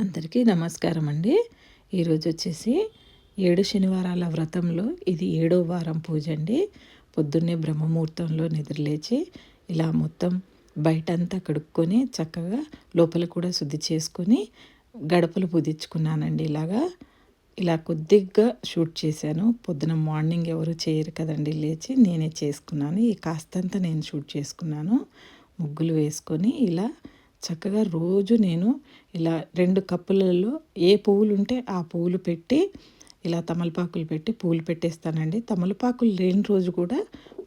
అందరికీ నమస్కారం అండి ఈరోజు వచ్చేసి ఏడు శనివారాల వ్రతంలో ఇది ఏడో వారం పూజ అండి పొద్దున్నే బ్రహ్మముహూర్తంలో నిద్రలేచి ఇలా మొత్తం బయటంతా కడుక్కొని చక్కగా లోపల కూడా శుద్ధి చేసుకొని గడపలు పుదించుకున్నానండి ఇలాగా. ఇలా కొద్దిగా షూట్ చేశాను. పొద్దున మార్నింగ్ ఎవరు చేయరు కదండి లేచి నేనే చేసుకున్నాను. ఈ కాస్తంత నేను షూట్ చేసుకున్నాను. ముగ్గులు వేసుకొని ఇలా చక్కగా రోజు నేను ఇలా రెండు కప్పులలో ఏ పువ్వులు ఉంటే ఆ పువ్వులు పెట్టి ఇలా తమలపాకులు పెట్టి పూలు పెట్టేస్తానండి. తమలపాకులు లేని రోజు కూడా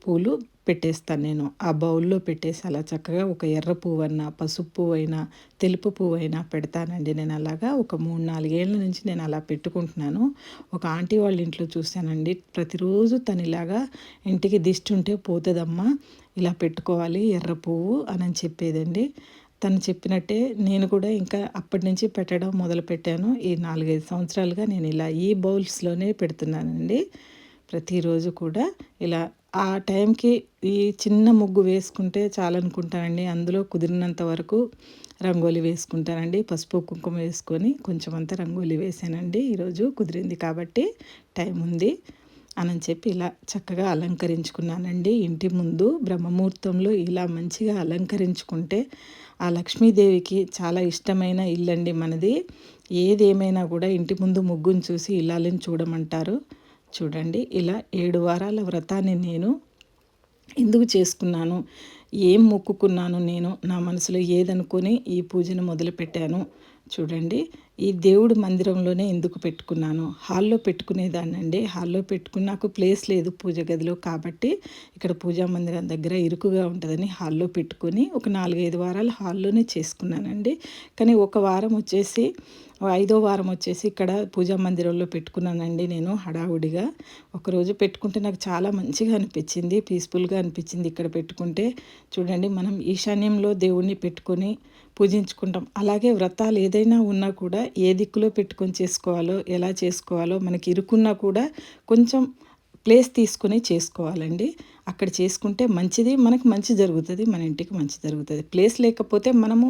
పూలు పెట్టేస్తాను నేను. ఆ బౌల్లో పెట్టేసి అలా చక్కగా ఒక ఎర్ర పువ్వు పసుపు పువ్వు అయినా తెలుపు పువ్వు అయినా పెడతానండి నేను అలాగా. ఒక మూడు నాలుగేళ్ళ నుంచి నేను అలా పెట్టుకుంటున్నాను. ఒక ఆంటీ వాళ్ళ ఇంట్లో చూశానండి. ప్రతిరోజు తను ఇలాగా ఇంటికి దిష్టి ఉంటే పోతుందమ్మా ఇలా పెట్టుకోవాలి ఎర్ర పువ్వు అని చెప్పేదండి. తను చెప్పినట్టే నేను కూడా ఇంకా అప్పటి నుంచి పెట్టడం మొదలుపెట్టాను. ఈ నాలుగైదు సంవత్సరాలుగా నేను ఇలా ఈ బౌల్స్లోనే పెడుతున్నానండి. ప్రతిరోజు కూడా ఇలా ఆ టైంకి ఈ చిన్న ముగ్గు వేసుకుంటే చాలనుకుంటానండి. అందులో కుదిరినంత వరకు రంగోలి వేసుకుంటానండి. పసుపు కుంకుమ వేసుకొని కొంచెం అంతా రంగోలి వేసానండి. ఈరోజు కుదిరింది కాబట్టి టైం ఉంది. అని చెప్పి ఇలా చక్కగా అలంకరించుకున్నానండి. ఇంటి ముందు బ్రహ్మముహూర్తంలో ఇలా మంచిగా అలంకరించుకుంటే ఆ లక్ష్మీదేవికి చాలా ఇష్టమైన ఇల్లండి మనది. ఏదేమైనా కూడా ఇంటి ముందు ముగ్గును చూసి ఇల్లాలని చూడమంటారు. చూడండి ఇలా ఏడు వారాల వ్రతాన్ని నేను ఎందుకు చేసుకున్నాను? ఏం మొక్కుకున్నాను నేను? నా మనసులో ఏదనుకొని ఈ పూజను మొదలుపెట్టాను? చూడండి. ఈ దేవుడు మందిరంలోనే ఎందుకు పెట్టుకున్నాను హాల్లో పెట్టుకునేదానండి హాల్లో పెట్టుకుని నాకు ప్లేస్ లేదు పూజ గదిలో కాబట్టి ఇక్కడ పూజా మందిరం దగ్గర ఇరుకుగా ఉంటుందని హాల్లో పెట్టుకొని ఒక నాలుగైదు వారాలు హాల్లోనే చేసుకున్నానండి. కానీ ఒక వారం వచ్చేసి ఐదో వారం వచ్చేసి ఇక్కడ పూజా మందిరంలో పెట్టుకున్నానండి నేను హడావుడిగా. ఒకరోజు పెట్టుకుంటే నాకు చాలా మంచిగా అనిపించింది పీస్ఫుల్గా అనిపించింది ఇక్కడ పెట్టుకుంటే. చూడండి మనం ఈశాన్యంలో దేవుణ్ణి పెట్టుకొని పూజించుకుంటాం. అలాగే వ్రతాలు ఏదైనా ఉన్నా కూడా ఏ దిక్కులో పెట్టుకొని చేసుకోవాలో ఎలా చేసుకోవాలో మనకి ఇరుకున్నా కూడా కొంచెం ప్లేస్ తీసుకుని చేసుకోవాలండి. అక్కడ చేసుకుంటే మంచిది మనకు మంచి జరుగుతుంది మన ఇంటికి మంచి జరుగుతుంది. ప్లేస్ లేకపోతే మనము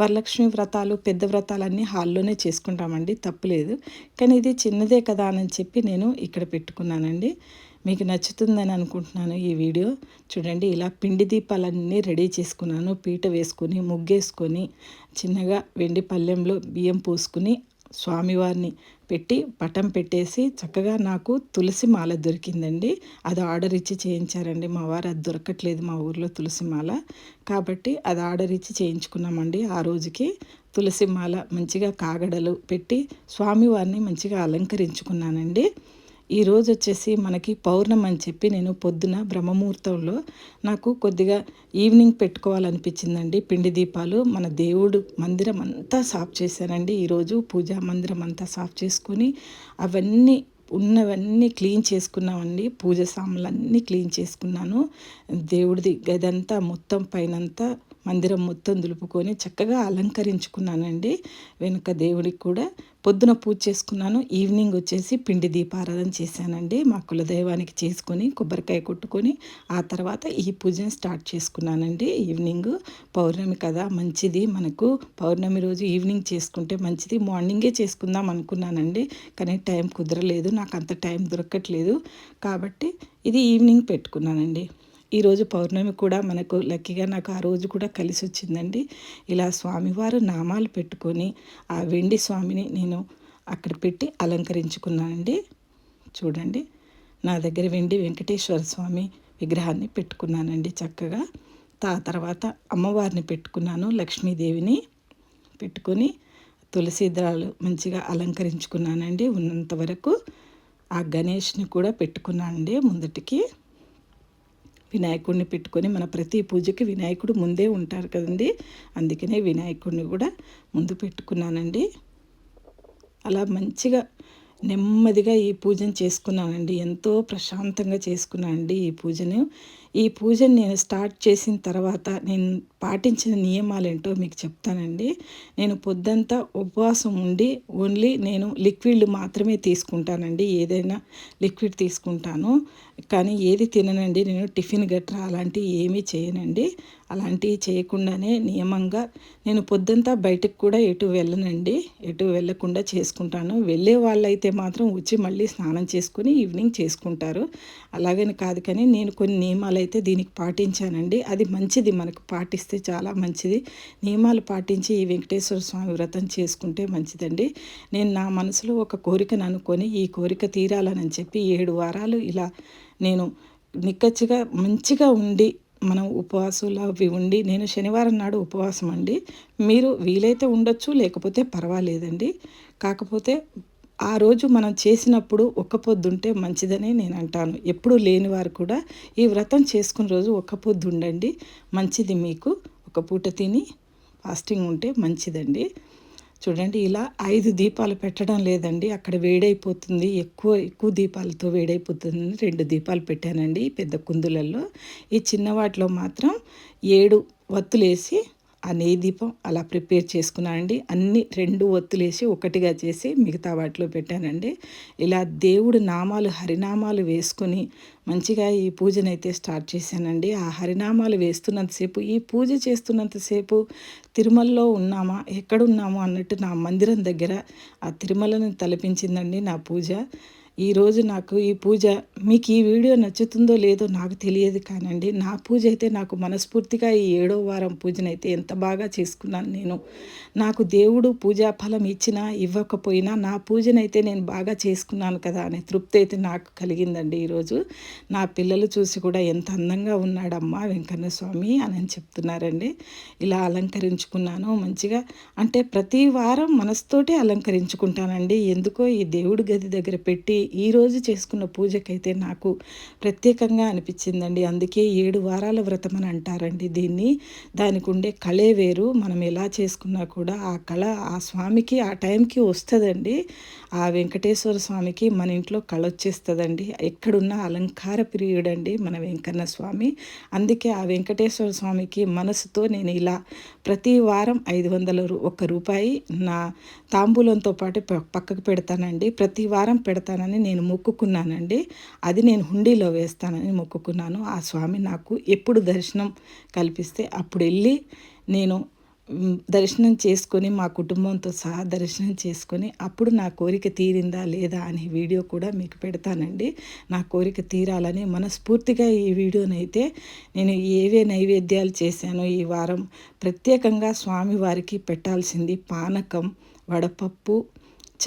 వరలక్ష్మి వ్రతాలు పెద్ద వ్రతాలు అన్నీ హాల్లోనే చేసుకుంటామండి తప్పులేదు. కానీ ఇది చిన్నదే కదా అని చెప్పి నేను ఇక్కడ పెట్టుకున్నానండి. మీకు నచ్చుతుందని అనుకుంటున్నాను ఈ వీడియో. చూడండి ఇలా పిండి దీపాలన్నీ రెడీ చేసుకున్నాను. పీట వేసుకొని ముగ్గేసుకొని చిన్నగా వెండి పళ్ళెంలో బియ్యం పోసుకుని స్వామివారిని పెట్టి పటం పెట్టేసి చక్కగా నాకు తులసి మాల దొరికిందండి. అది ఆర్డర్ ఇచ్చి చేయించారండి. మా వారు అది దొరకట్లేదు మా ఊర్లో తులసి మాల. కాబట్టి అది ఆర్డర్ ఇచ్చి చేయించుకున్నామండి. ఆ రోజుకి తులసి మాల మంచిగా కాగడలు పెట్టి స్వామివారిని మంచిగా అలంకరించుకున్నానండి. ఈరోజు వచ్చేసి మనకి పౌర్ణమి అని చెప్పి నేను పొద్దున బ్రహ్మముహూర్తంలో నాకు కొద్దిగా ఈవినింగ్ పెట్టుకోవాలనిపించిందండి. పిండి దీపాలు మన దేవుడు మందిరం అంతా సాఫ్ చేశానండి ఈరోజు పూజా మందిరం అంతా సాఫ్ చేసుకొని అవన్నీ ఉన్నవన్నీ క్లీన్ చేసుకున్నామండి. పూజ సామాన్లన్నీ క్లీన్ చేసుకున్నాను. దేవుడిది గదంతా మొత్తం పైనంతా మందిరం మొత్తం దులుపుకొని చక్కగా అలంకరించుకున్నానండి. వెనుక దేవుడికి కూడా పొద్దున పూజ చేసుకున్నాను. ఈవినింగ్ వచ్చేసి పిండి దీపారాధన చేశానండి. మా కులదైవానికి చేసుకొని కొబ్బరికాయ కొట్టుకొని ఆ తర్వాత ఈ పూజను స్టార్ట్ చేసుకున్నానండి. ఈవినింగ్ పౌర్ణమి కదా మంచిది. మనకు పౌర్ణమి రోజు ఈవినింగ్ చేసుకుంటే మంచిది. మార్నింగే చేసుకుందాం అనుకున్నానండి. కానీ టైం కుదరలేదు. నాకు అంత టైం దొరకట్లేదు. కాబట్టి ఇది ఈవినింగ్ పెట్టుకున్నానండి. ఈరోజు పౌర్ణమి కూడా మనకు లక్కీగా నాకు ఆ రోజు కూడా కలిసి వచ్చిందండి ఇలా స్వామివారు నామాలు పెట్టుకొని ఆ వెండి స్వామిని నేను అక్కడ పెట్టి అలంకరించుకున్నానండి. చూడండి నా దగ్గర వెండి వెంకటేశ్వర స్వామి విగ్రహాన్ని పెట్టుకున్నానండి చక్కగా. ఆ తర్వాత అమ్మవారిని పెట్టుకున్నాను లక్ష్మీదేవిని పెట్టుకొని తులసీద్రాలు మంచిగా అలంకరించుకున్నానండి ఉన్నంత వరకు. ఆ గణేష్ని కూడా పెట్టుకున్నానండి ముందటికి. వినాయకుడిని పెట్టుకొని మన ప్రతి పూజకి వినాయకుడు ముందే ఉంటారు కదండి. అందుకనే వినాయకుడిని కూడా ముందు పెట్టుకున్నానండి. అలా మంచిగా నెమ్మదిగా ఈ పూజను చేసుకున్నానండి. ఎంతో ప్రశాంతంగా చేసుకున్నానండి ఈ పూజను. ఈ పూజను నేను స్టార్ట్ చేసిన తర్వాత నేను పాటించిన నియమాలు ఏంటో మీకు చెప్తానండి. నేను పొద్దంతా ఉపవాసం ఉండి ఓన్లీ నేను లిక్విడ్లు మాత్రమే తీసుకుంటానండి. ఏదైనా లిక్విడ్ తీసుకుంటాను. కానీ ఏది తిననండి. నేను టిఫిన్ గట్రా అలాంటివి ఏమీ చేయనండి. అలాంటివి చేయకుండానే నియమంగా నేను పొద్దంతా బయటకు కూడా ఎటు వెళ్ళనండి. ఎటు వెళ్ళకుండా చేసుకుంటాను. వెళ్ళే వాళ్ళైతే మాత్రం వచ్చి మళ్ళీ స్నానం చేసుకుని ఈవినింగ్ చేసుకుంటారు. అలాగని కాదు కానీ నేను కొన్ని నియమాలు అయితే దీనికి పాటించానండి. అది మంచిది మనకు పాటిస్తే చాలా మంచిది. నియమాలు పాటించి ఈ వెంకటేశ్వర స్వామి వ్రతం చేసుకుంటే మంచిదండి. నేను నా మనసులో ఒక కోరికను అనుకొని ఈ కోరిక తీరాలని చెప్పి ఏడు వారాలు ఇలా నేను నిక్కచ్చిగా మంచిగా ఉండి మనం ఉపవాసులు అవి ఉండి నేను శనివారం నాడు ఉపవాసం అండి మీరు వీలైతే ఉండొచ్చు లేకపోతే పర్వాలేదండి. కాకపోతే ఆ రోజు మనం చేసినప్పుడు ఒక్క పొద్దుంటే మంచిదని నేను అంటాను ఎప్పుడు లేని వారు కూడా ఈ వ్రతం చేసుకున్న రోజు ఒక్క పొద్దు ఉండండి మంచిది మీకు. ఒక పూట తిని ఫాస్టింగ్ ఉంటే మంచిదండి. చూడండి ఇలా ఐదు దీపాలు పెట్టడం లేదండి. అక్కడ వేడైపోతుంది. ఎక్కువ ఎక్కువ దీపాలతో వేడైపోతుంది. రెండు దీపాలు పెట్టానండి పెద్ద కుందులలో. ఈ చిన్న వాటిలో మాత్రం ఏడు వత్తులేసి ఆ నెయ్యి దీపం అలా ప్రిపేర్ చేసుకున్నానండి. అన్ని రెండు ఒత్తులేసి ఒకటిగా చేసి మిగతా వాటిలో పెట్టానండి. ఇలా దేవుడు నామాలు హరినామాలు వేసుకొని మంచిగా ఈ పూజనైతే స్టార్ట్ చేశానండి. ఆ హరినామాలు వేస్తున్నంతసేపు ఈ పూజ చేస్తున్నంతసేపు తిరుమలలో ఉన్నామా ఎక్కడున్నామా అన్నట్టు నా మందిరం దగ్గర ఆ తిరుమలను తలపించిందండి నా పూజ. ఈరోజు నాకు ఈ పూజ మీకు ఈ వీడియో నచ్చుతుందో లేదో నాకు తెలియదు కానండి. నా పూజ అయితే నాకు మనస్ఫూర్తిగా ఈ ఏడో వారం పూజనైతే ఎంత బాగా చేసుకున్నాను నేను. నాకు దేవుడు పూజా ఫలం ఇచ్చినా ఇవ్వకపోయినా నా పూజనైతే నేను బాగా చేసుకున్నాను కదా అనే తృప్తి అయితే నాకు కలిగిందండి ఈరోజు నా పిల్లలు చూసి కూడా ఎంత అందంగా ఉన్నాడమ్మా వెంకన్న స్వామి అని చెప్తున్నారండి. ఇలా అలంకరించుకున్నాను మంచిగా. అంటే ప్రతి వారం మనసుతోటే అలంకరించుకుంటానండి. ఎందుకో ఈ దేవుడి గది దగ్గర పెట్టి ఈరోజు చేసుకున్న పూజకైతే నాకు ప్రత్యేకంగా అనిపించిందండి. అందుకే ఏడు వారాల వ్రతం అని అంటారండి దీన్ని. దానికి ఉండే కళే వేరు. మనం ఎలా చేసుకున్నా కూడా ఆ కళ ఆ స్వామికి ఆ టైంకి వస్తుందండి. ఆ వెంకటేశ్వర స్వామికి మన ఇంట్లో కళ వచ్చేస్తుందండి. ఎక్కడున్న అలంకార ప్రియుడండి మన వెంకన్న స్వామి. అందుకే ఆ వెంకటేశ్వర స్వామికి మనసుతో నేను ఇలా ప్రతి వారం ఐదు వందల ఒక్క రూపాయి నా తాంబూలంతో పాటు పక్కకు పెడతానండి. ప్రతి వారం పెడతానని నేను మొక్కుకున్నానండి. అది నేను హుండీలో వేస్తానని మొక్కుకున్నాను. ఆ స్వామి నాకు ఎప్పుడు దర్శనం కల్పిస్తే అప్పుడు వెళ్ళి నేను దర్శనం చేసుకొని మా కుటుంబంతో సహా దర్శనం చేసుకొని అప్పుడు నా కోరిక తీరిందా లేదా అనే వీడియో కూడా మీకు పెడతానండి. నా కోరిక తీరాలని మనస్ఫూర్తిగా ఈ వీడియోనైతే నేను ఏవే నైవేద్యాలు చేశానో ఈ వారం ప్రత్యేకంగా స్వామివారికి పెట్టాల్సింది పానకం వడపప్పు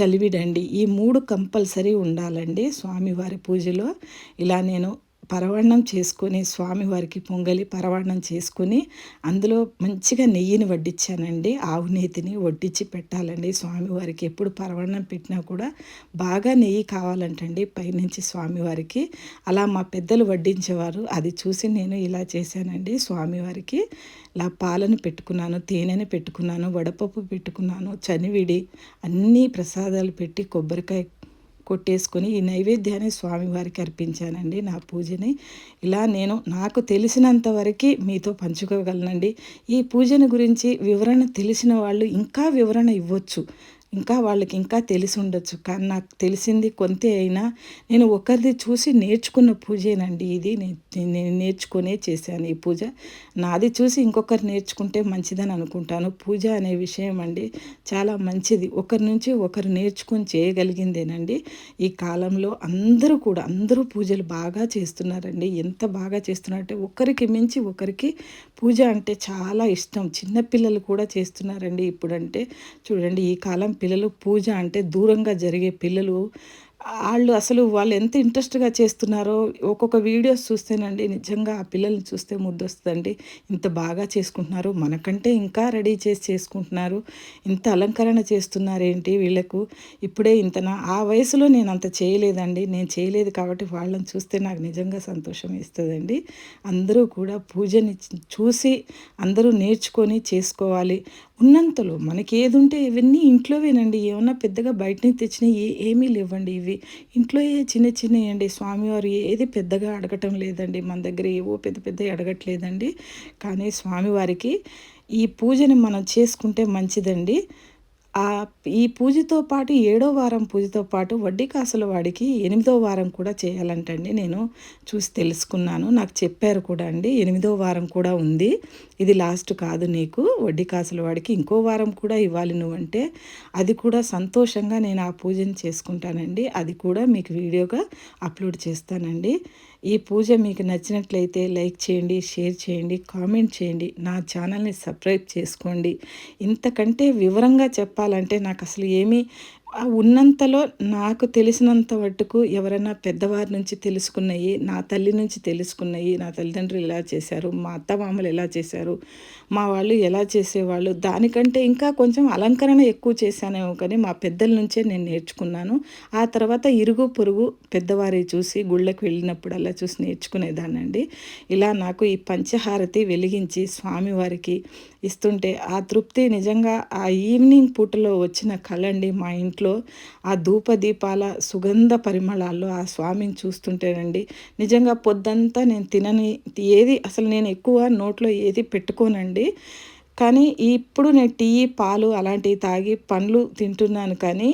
చలివిడండి. ఈ మూడు కంపల్సరీ ఉండాలండి స్వామివారి పూజలో. ఇలా నేను పరవణం చేసుకొని స్వామివారికి పొంగలి పరవణం చేసుకొని అందులో మంచిగా నెయ్యిని వడ్డించానండి ఆవు నేతిని వడ్డించి పెట్టాలండి. స్వామివారికి ఎప్పుడు పరవణం పెట్టినా కూడా బాగా నెయ్యి కావాలంటండి పైనుంచి స్వామివారికి అలా మా పెద్దలు వడ్డించేవారు. అది చూసి నేను ఇలా చేశానండి. స్వామివారికి ఇలా పాలను పెట్టుకున్నాను తేనెని పెట్టుకున్నాను వడపప్పు పెట్టుకున్నాను చనివిడి అన్నీ ప్రసాదాలు పెట్టి కొబ్బరికాయ కొట్టేసుకొని ఈ నైవేద్యాన్ని స్వామివారికి అర్పించానండి నా పూజని. ఇలా నేను నాకు తెలిసినంత వరకు మీతో పంచుకోగలనండి. ఈ పూజను గురించి వివరణ తెలిసిన వాళ్ళు ఇంకా వివరణ ఇవ్వచ్చు. ఇంకా వాళ్ళకి ఇంకా తెలిసి ఉండొచ్చు. కానీ నాకు తెలిసింది కొంతే అయినా నేను ఒకరిది చూసి నేర్చుకున్న పూజేనండి ఇది. నేను నేర్చుకునే చేశాను ఈ పూజ. నాది చూసి ఇంకొకరు నేర్చుకుంటే మంచిదని అనుకుంటాను. పూజ అనే విషయం అండి చాలా మంచిది. ఒకరి నుంచి ఒకరు నేర్చుకొని చేయగలిగిందేనండి. ఈ కాలంలో అందరూ కూడా అందరూ పూజలు బాగా చేస్తున్నారండి. ఎంత బాగా చేస్తున్నారంటే ఒకరికి మించి ఒకరికి పూజ అంటే చాలా ఇష్టం. చిన్నపిల్లలు కూడా చేస్తున్నారండి ఇప్పుడంటే. చూడండి ఈ కాలం పిల్లలు పూజ అంటే దూరంగా జరిగే పిల్లలు వాళ్ళు అసలు వాళ్ళు ఎంత ఇంట్రెస్ట్గా చేస్తున్నారో ఒక్కొక్క వీడియోస్ చూస్తేనండి నిజంగా ఆ పిల్లల్ని చూస్తే ముద్దొస్తుందండి. ఇంత బాగా చేసుకుంటున్నారు మనకంటే ఇంకా రెడీ చేసి చేసుకుంటున్నారు ఇంత అలంకరణ చేస్తున్నారు ఏంటి వీళ్ళకు? ఇప్పుడే ఇంతనా ఆ వయసులో నేను అంత చేయలేదండి. నేను చేయలేదు కాబట్టి వాళ్ళని చూస్తే నాకు నిజంగా సంతోషం ఇస్తుందండి అందరూ కూడా పూజని చూసి అందరూ నేర్చుకొని చేసుకోవాలి. ఉన్నంతలో మనకి ఏది ఉంటే ఇవన్నీ ఇంట్లోవేనండి. ఏమన్నా పెద్దగా బయట నుంచి తెచ్చినా ఏ ఏమీ లేవండి. ఇవి ఇవి ఇంట్లో ఏ చిన్న చిన్నవి అండి స్వామివారు ఏది పెద్దగా అడగటం లేదండి. మన దగ్గర ఏవో పెద్ద పెద్ద అడగట్లేదండి. కానీ స్వామివారికి ఈ పూజని మనం చేసుకుంటే మంచిదండి. ఆ ఈ పూజతో పాటు ఏడో వారం పూజతో పాటు వడ్డీ కాసుల వాడికి ఎనిమిదో వారం కూడా చేయాలంటండి. నేను చూసి తెలుసుకున్నాను. నాకు చెప్పారు కూడా అండి ఎనిమిదో వారం కూడా ఉంది. ఇది లాస్ట్ కాదు నీకు. వడ్డీ కాసుల వాడికి ఇంకో వారం కూడా ఇవ్వాలి నువ్వంటే అది కూడా సంతోషంగా నేను ఆ పూజను చేసుకుంటానండి. అది కూడా మీకు వీడియోగా అప్లోడ్ చేస్తానండి. ఈ పూజ మీకు నచ్చినట్లయితే లైక్ చేయండి షేర్ చేయండి కామెంట్ చేయండి. నా ఛానల్ని సబ్స్క్రైబ్ చేసుకోండి. ఇంతకంటే వివరంగా చెప్పాలంటే నాకు అసలు ఏమీ ఉన్నంతలో నాకు తెలిసినంత మట్టుకు ఎవరైనా పెద్దవారి నుంచి తెలుసుకున్నవి నా తల్లి నుంచి తెలుసుకున్నవి నా తల్లిదండ్రులు ఎలా చేశారు మా అత్తమామలు ఎలా చేశారు మా వాళ్ళు ఎలా చేసేవాళ్ళు దానికంటే ఇంకా కొంచెం అలంకరణ ఎక్కువ చేశానేమో కానీ మా పెద్దల నుంచే నేను నేర్చుకున్నాను. ఆ తర్వాత ఇరుగు పొరుగు పెద్దవారి చూసి గుళ్ళకి వెళ్ళినప్పుడు అలా చూసి నేర్చుకునేదానండి ఇలా నాకు ఈ పంచహారతి వెలిగించి స్వామివారికి ఇస్తుంటే ఆ తృప్తి నిజంగా ఆ ఈవినింగ్ పూటలో వచ్చిన కళండి మా ఇంట్లో ఆ ధూప దీపాల సుగంధ పరిమళాల్లో ఆ స్వామిని చూస్తుంటేనండి నిజంగా పొద్దంతా నేను తినని ఏది అసలు నేను ఎక్కువ నోట్లో ఏది పెట్టుకోనండి. కానీ ఇప్పుడు నేను టీ పాలు అలాంటివి తాగి పండ్లు తింటున్నాను కానీ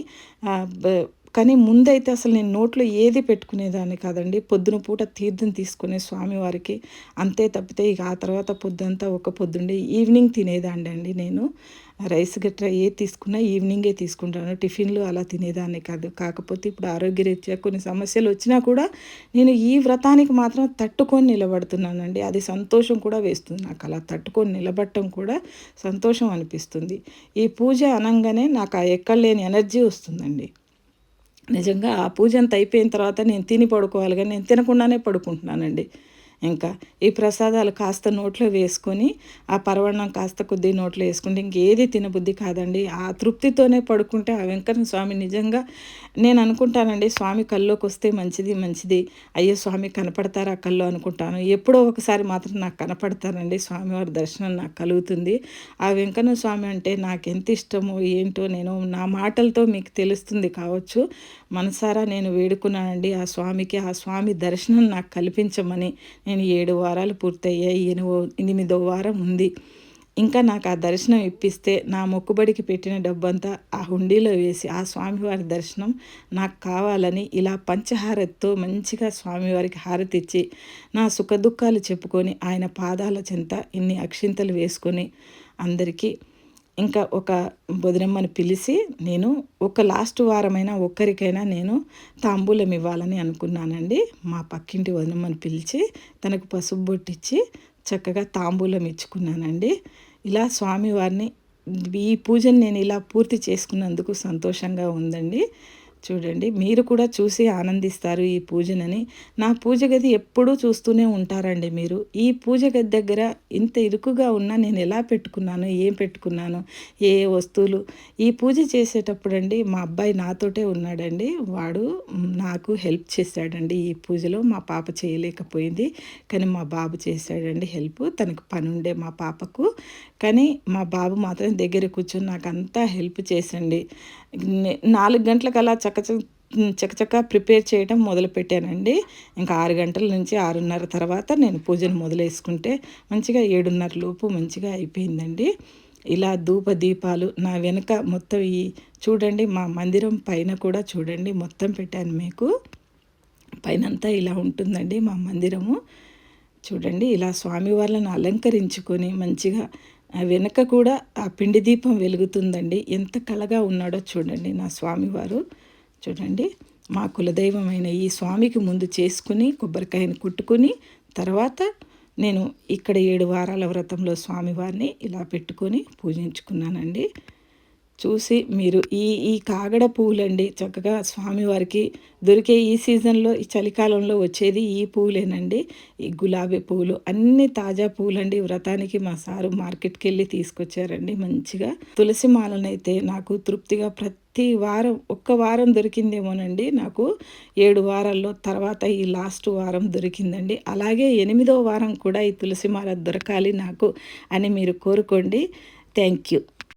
కానీ ముందైతే అసలు నేను నోట్లో ఏది పెట్టుకునేదాన్ని కాదండి. పొద్దున పూట తీర్థం తీసుకునే స్వామివారికి అంతే తప్పితే ఇక ఆ తర్వాత పొద్దుంతా ఒక పొద్దుండే ఈవినింగ్ తినేదాండి అండి నేను. రైస్ గట్రా ఏ తీసుకున్నా ఈవినింగే తీసుకుంటాను. టిఫిన్లు అలా తినేదాన్ని కాదు. కాకపోతే ఇప్పుడు ఆరోగ్యరీత్యా కొన్ని సమస్యలు వచ్చినా కూడా నేను ఈ వ్రతానికి మాత్రం తట్టుకొని నిలబడుతున్నానండి. అది సంతోషం కూడా వేస్తుంది నాకు. అలా తట్టుకొని నిలబడటం కూడా సంతోషం అనిపిస్తుంది. ఈ పూజ అనగానే నాకు ఆ ఎక్కడలేని ఎనర్జీ వస్తుందండి. నిజంగా ఆ పూజ అంత అయిపోయిన తర్వాత నేను తిని పడుకోవాలి కానీ నేను తినకుండానే పడుకుంటున్నానండి. ఇంకా ఈ ప్రసాదాలు కాస్త నోట్లో వేసుకొని ఆ పరవణం కాస్త కొద్ది నోట్లో వేసుకుంటే ఇంకేది తినబుద్ధి కాదండి. ఆ తృప్తితోనే పడుకుంటే ఆ వెంకన్న స్వామి నిజంగా నేను అనుకుంటానండి స్వామి కల్లోకి వస్తే మంచిది మంచిది. అయ్యో స్వామి కనపడతారా కల్లో అనుకుంటాను. ఎప్పుడో ఒకసారి మాత్రం నాకు కనపడతారండి స్వామివారి దర్శనం నాకు కలుగుతుంది. ఆ వెంకన్న స్వామి అంటే నాకు ఎంత ఇష్టమో ఏంటో నేను నా మాటలతో మీకు తెలుస్తుంది కావచ్చు. మనసారా నేను వేడుకున్నానండి ఆ స్వామికి ఆ స్వామి దర్శనం నాకు కల్పించమని నేను ఏడు వారాలు పూర్తయ్యాయి. ఎనిమిదో ఎనిమిదో వారం ఉంది. ఇంకా నాకు ఆ దర్శనం ఇప్పిస్తే నా మొక్కుబడికి పెట్టిన డబ్బంతా ఆ హుండీలో వేసి ఆ స్వామివారి దర్శనం నాకు కావాలని ఇలా పంచహారతితో మంచిగా స్వామివారికి హారతి ఇచ్చి నా సుఖదుఖాలు చెప్పుకొని ఆయన పాదాల చెంత ఇన్ని అక్షింతలు వేసుకొని అందరికీ ఇంకా ఒక బొదినమ్మని పిలిచి నేను ఒక లాస్ట్ వారమైనా ఒక్కరికైనా నేను తాంబూలం ఇవ్వాలని అనుకున్నానండి. మా పక్కింటి వదినమ్మని పిలిచి తనకు పసుపు బొట్టిచ్చి చక్కగా తాంబూలం ఇచ్చుకున్నానండి. ఇలా స్వామివారిని ఈ పూజను నేను ఇలా పూర్తి చేసుకున్నందుకు సంతోషంగా ఉందండి. చూడండి మీరు కూడా చూసి ఆనందిస్తారు ఈ పూజనని. నా పూజ గది ఎప్పుడూ చూస్తూనే ఉంటారండి మీరు. ఈ పూజ గది దగ్గర ఇంత ఇరుకుగా ఉన్నా నేను ఎలా పెట్టుకున్నాను ఏం పెట్టుకున్నాను ఏ వస్తువులు? ఈ పూజ చేసేటప్పుడు అండి మా అబ్బాయి నాతోటే ఉన్నాడండి. వాడు నాకు హెల్ప్ చేశాడండి ఈ పూజలో. మా పాప చేయలేకపోయింది కానీ మా బాబు చేశాడండి హెల్ప్. తనకు పని ఉండే మా పాపకు. కానీ మా బాబు మాత్రం దగ్గర కూర్చొని నాకు అంతా హెల్ప్ చేసండి నాలుగు గంటలకల్లా చక్క చకచక ప్రిపేర్ చేయడం మొదలుపెట్టానండి. ఇంకా ఆరు గంటల నుంచి ఆరున్నర తర్వాత నేను పూజను మొదలేసుకుంటే మంచిగా ఏడున్నర లోపు మంచిగా అయిపోయిందండి. ఇలా ధూప దీపాలు నా వెనుక మొత్తం ఈ చూడండి మా మందిరం పైన కూడా చూడండి మొత్తం పెట్టాను మీకు. పైనంతా ఇలా ఉంటుందండి మా మందిరము. చూడండి ఇలా స్వామి వాళ్ళను అలంకరించుకొని మంచిగా వెనక కూడా ఆ పిండి దీపం వెలుగుతుందండి. ఎంత కళగా ఉన్నాడో చూడండి నా స్వామివారు. చూడండి. మా కులదైవమైన ఈ స్వామికి ముందు చేసుకుని కొబ్బరికాయను కుట్టుకుని తర్వాత నేను ఇక్కడ ఏడు వారాల వ్రతంలో స్వామివారిని ఇలా పెట్టుకొని పూజించుకున్నానండి. చూసి మీరు ఈ ఈ కాగడ పువ్వులండి. చక్కగా స్వామివారికి దొరికే ఈ సీజన్లో ఈ చలికాలంలో వచ్చేది ఈ పువ్వులేనండి. ఈ గులాబీ పువ్వులు అన్ని తాజా పువ్వులండి. వ్రతానికి మా సారు మార్కెట్కి వెళ్ళి తీసుకొచ్చారండి మంచిగా. తులసి మాలనైతే నాకు తృప్తిగా ప్రతి ప్రతి వారం ఒక్క వారం దొరికిందేమోనండి. నాకు ఏడు వారాల్లో తర్వాత ఈ లాస్ట్ వారం దొరికిందండి. అలాగే ఎనిమిదో వారం కూడా ఈ తులసి మాల దొరకాలి నాకు అని మీరు కోరుకోండి. Thank you.